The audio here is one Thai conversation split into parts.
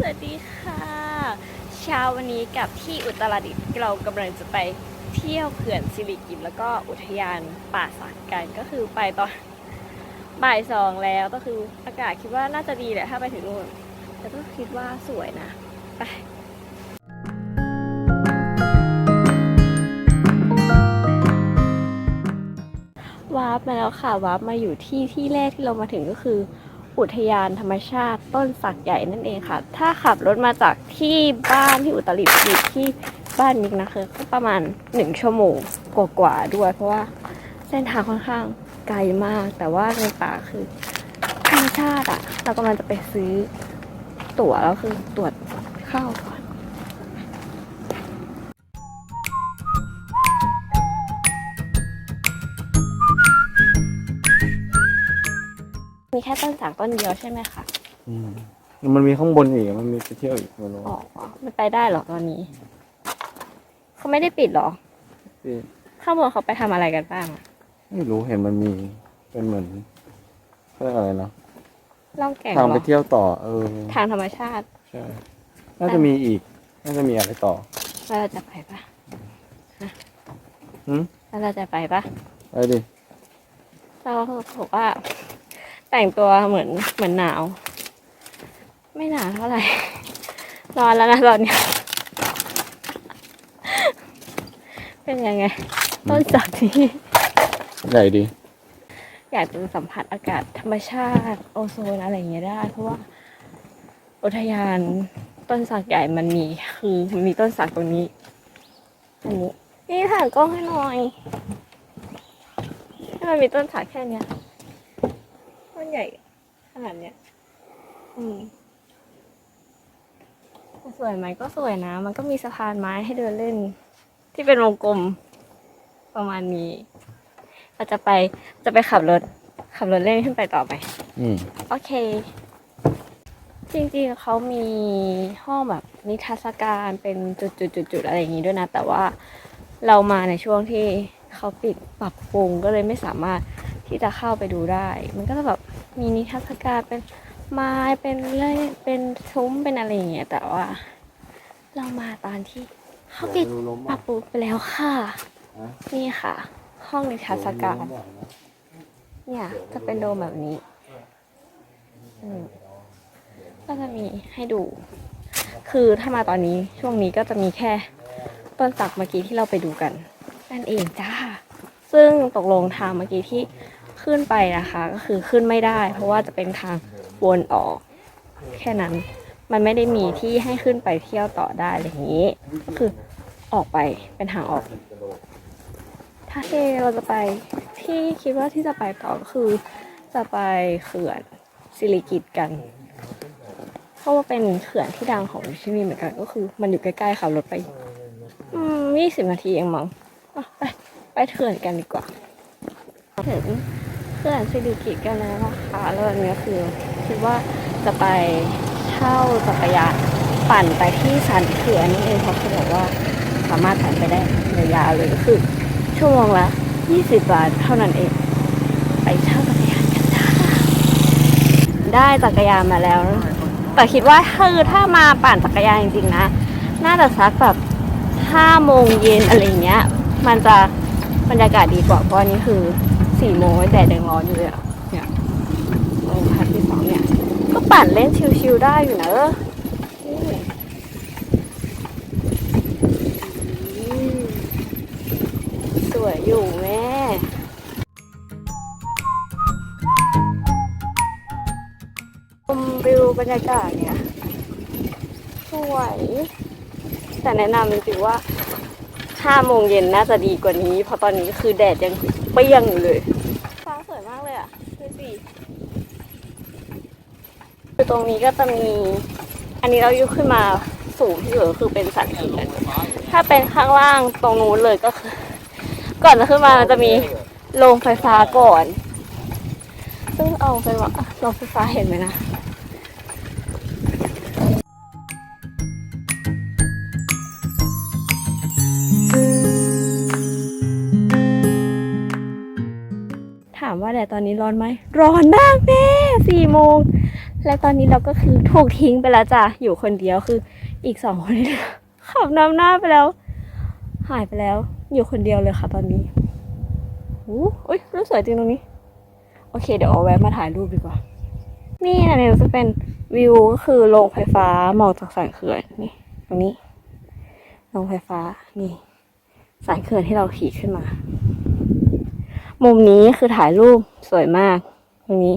สวัสดีค่ะเช้าวันนี้กับที่อุตรดิตถ์เรากำลังจะไปเที่ยวเขื่อนสิริกิติ์แล้วก็อุทยานป่าสักกันก็คือไปตอนบ่ายสองแล้วก็คืออากาศคิดว่าน่าจะดีแหละถ้าไปถึงนู่นแต่ก็คิดว่าสวยนะไปวาร์ปมาแล้วค่ะวาร์ปมาอยู่ที่ที่แรกที่เรามาถึงก็คือ อุทยานธรรมชาติต้นสักใหญ่นั่นเองค่ะ ถ้าขับรถมาจากที่บ้านที่อุตรดิตถ์ที่บ้านมิกนะคะก็ประมาณหนึ่งชั่วโมงกว่าๆด้วย เพราะว่าเส้นทางค่อนข้างไกลมาก แต่ว่าในป่าคือธรรมชาติอะเรากำลังจะไปซื้อตั๋วแล้วคือตรวจเข้าก่อน มีแค่ต้นสักต้นเดียวใช่ไหมคะอืมมันมีข้างบนอีกมันมีไปเที่ยวอีกไม่รู้อ๋อมันไปได้เหรอตอนนี้ เขาไม่ได้ปิดเหรอที่ข้างบนเขาไปทำอะไรกันบ้างอะไม่รู้เห็นมันมีเป็นเหมือนเขาเรียกอะไรนะล่องแก่งทางเหรไปอเที่ยวต่อ เออทางธรรมชาติ ใช่น่าจะมีอีก น่าจะมีอะไรต่อแล้วเราจะไปปะหืมแล้วเราจะไปปะไปดิเราบอกว่า แต่งตัวเหมือนเหมือนหนาว ไม่หนาวเท่าไหร่ ร้อนแล้วนะตอนเนี้ยเป็นยังไง ต้นสักที่ใหญ่ดี อยากจะสัมผัสอากาศธรรมชาติโอโซนอะไรอย่างเงี้ยได้ เพราะว่า อุทยานต้นสักใหญ่มันมี คือมันมีต้นสักตรงนี้อันนี้นี่ถ่ายกล้องให้หน่อยถ้ามันมีต้นสักแค่เนี้ยต้น ใหญ่ขนาดเนี้ย อืมแต่สวยไหมก็สวยนะ มันก็มีสะพานไม้ให้เดินเล่น ที่เป็นวงกลม ประมาณนี้เราจะไปจะไปขับรถ ขับรถเล่นขึ้นไปต่อไป อืมโอเค จริงๆเขามีห้องแบบนิทรรศการเป็นจุดๆๆๆอะไรอย่างนี้ด้วยนะ แต่ว่าเรามาในช่วงที่เขาปิดปรับปรุงก็เลยไม่สามารถที่จะเข้าไปดูได้ มันก็จะแบบ มีนิทรรศการเป็นไม้เป็นเลื่อยเป็นซุ้มเป็นอะไรอย่างเงี้ยแต่ว่า เรามาตอนที่เขาปิดปรับปรุงไปแล้วค่ะ นี่ค่ะ ห้องนิทรรศการ เนี่ยจะเป็นโดมแบบนี้อืมก็จะมีให้ดู คือถ้ามาตอนนี้ช่วงนี้ก็จะมีแค่ต้นสักเมื่อกี้ที่เราไปดูกัน นั่นเองจ้า ซึ่งตกลงทางเมื่อกี้ที่ ขึ้นไปนะคะ ก็คือขึ้นไม่ได้ เพราะว่าจะเป็นทางวนออก แค่นั้น มันไม่ได้มีที่ให้ขึ้นไปเที่ยวต่อได้อะไรอย่างนี้ ก็คือออกไปเป็นทางออกถ้าเทเราจะไปที่คิดว่าที่จะไปต่อก็คือ จะไปเขื่อนสิริกิตกันเพราะว่าเป็นเขื่อนที่ดังของที่นี่เหมือนกัน ก็คือ มันอยู่ใกล้ๆขับรถไป อืมยี่สิบนาทีเองมั้งไปไปเขื่อนกันดีกว่าถึง เขื่อนสิริกิตกันแล้วนะคะแล้ววันนี้คือคิดว่าจะไปเช่าจักรยานปั่นไปที่สันเขื่อนนี่เองเพราะเขาบอกว่าสามารถปั่นไปได้ยาวๆเลยก็คือชั่วโมงละ 20 บาทเท่านั้นเอง ไปเช่าจักรยานกันจ้ได้จักรยานมาแล้ว แต่คิดว่าคือถ้ามาปั่นจักรยานจริงๆนะ น่าจะสักแบบ5โมงเย็นอะไรเงี้ย มันจะบรรยากาศดีกว่าเพราะนนี้คือ 4โมงแดดแดงร้อนอยู่เลยอะเนี่ยลมพัดที่สองเนี่ย ก็ปั่นเล่นชิวๆได้อยู่นะสวยอยู่แม่ชมวิวบรรยากาศเนี่ย สวย แต่แนะนำจริงๆว่าห้าโมงเย็นน่าจะดีกว่านี้ เพราะตอนนี้คือแดดยังเปรี้ยงอยู่เลยฟ้าสวยมากเลยอะดูสิคือ ตรงนี้ก็จะมี อันนี้เรายกขึ้นมาสูงที่สุดก็คือเป็นสันเขื่อนถ้าเป็นข้างล่างตรงนู้นเลยก็คือ ก่อนจะขึ้นมามันจะมีโรงไฟฟ้าก่อน ซึ่งเอาเป็นว่าโรงไฟฟ้าเห็นไหมนะถามว่าแดดตอนนี้ร้อนไหม ร้อนมากแม่สี่โมง และตอนนี้เราก็คือถูกทิ้งไปแล้วจ้ะ อยู่คนเดียวคืออีกสองคนที่ขับนำหน้าไปแล้ว หายไปแล้ว อยู่คนเดียวเลยค่ะตอนนี้อู้อุ้ยรูปสวยจริงตรงนี้ โอเค เดี๋ยวเอาแวะมาถ่ายรูปดีกว่า นี่นะเนี่ยจะเป็นวิวก็คือโรงไฟฟ้ามองจากสันเขื่อนนี่ ตรงนี้โรงไฟฟ้านี่สันเขื่อนที่เราขี่ขึ้นมา มุมนี้คือถ่ายรูปสวยมากตรงนี้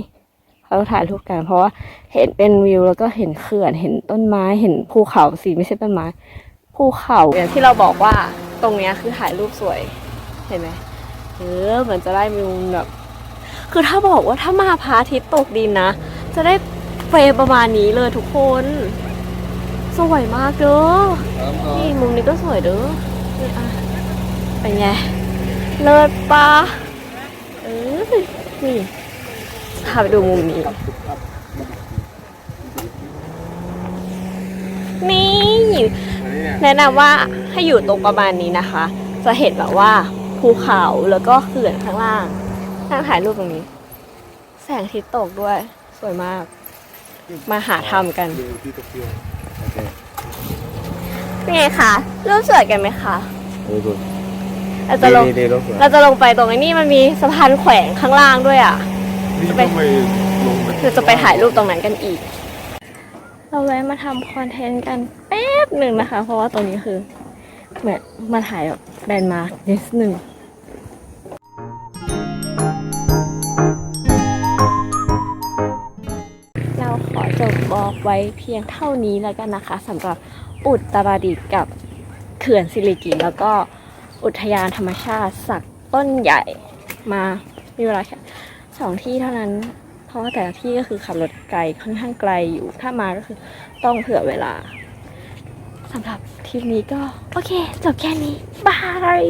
เขาถ่ายรูปกัน เพราะว่าเห็นเป็นวิวแล้วก็เห็นเขื่อนเห็นต้นไม้เห็นภูเขาสิไม่ใช่ต้นไม้ภูเขาอย่างที่เราบอกว่าตรงเนี้ยคือถ่ายรูปสวยเห็นไหมเออเหมือนจะได้วิวแบบคือถ้าบอกว่าถ้ามาพระอาทิตย์ตกดินนะ จะได้เฟรมประมาณนี้เลยทุกคน สวยมากเด้อนี่มุมนี้ก็สวยเด้อนี่อะเป็นไงเลิศปะเออนี่ พาไปดูมุมนี้ นี่ แนะนำว่าให้อยู่ตรงประมาณนี้นะคะ จะเห็นแบบว่าภูเขาแล้วก็เขื่อนข้างล่างนั่งถ่ายรูปตรงนี้ แสงอาทิตย์ตกด้วย สวยมาก มาหาทำกันโอเคเป็นไงคะรูปสวยกันไหมคะดูดูเราจะลงดีดีรูปสวยเราจะลงไปตรงไอ้นี่มันมีสะพานแขวงข้างล่างด้วยอะ นี่จะไปลงไปเราจะไปถ่ายรูปตรงนั้นกันอีก เราแวะมาทำคอนเทนต์กันแป๊บหนึ่งนะคะ เพราะว่าตรงนี้คือเหมือนมาถ่ายแบบแลนด์มาร์คนิดหนึ่งเราขอจบบอกไว้เพียงเท่านี้แล้วกันนะคะสำหรับอุตรดิตถ์กับเขื่อนสิริกิร์แล้วก็อุทยานธรรมชาติสักต้นใหญ่มามีเวลาแค่ สองที่เท่านั้น เพราะว่าแต่ละที่ก็คือขับรถไกลค่อนข้างไกลอยู่ ถ้ามาก็คือต้องเผื่อเวลาสำหรับทริปนี้ก็ โอเค จบแค่นี้ บาย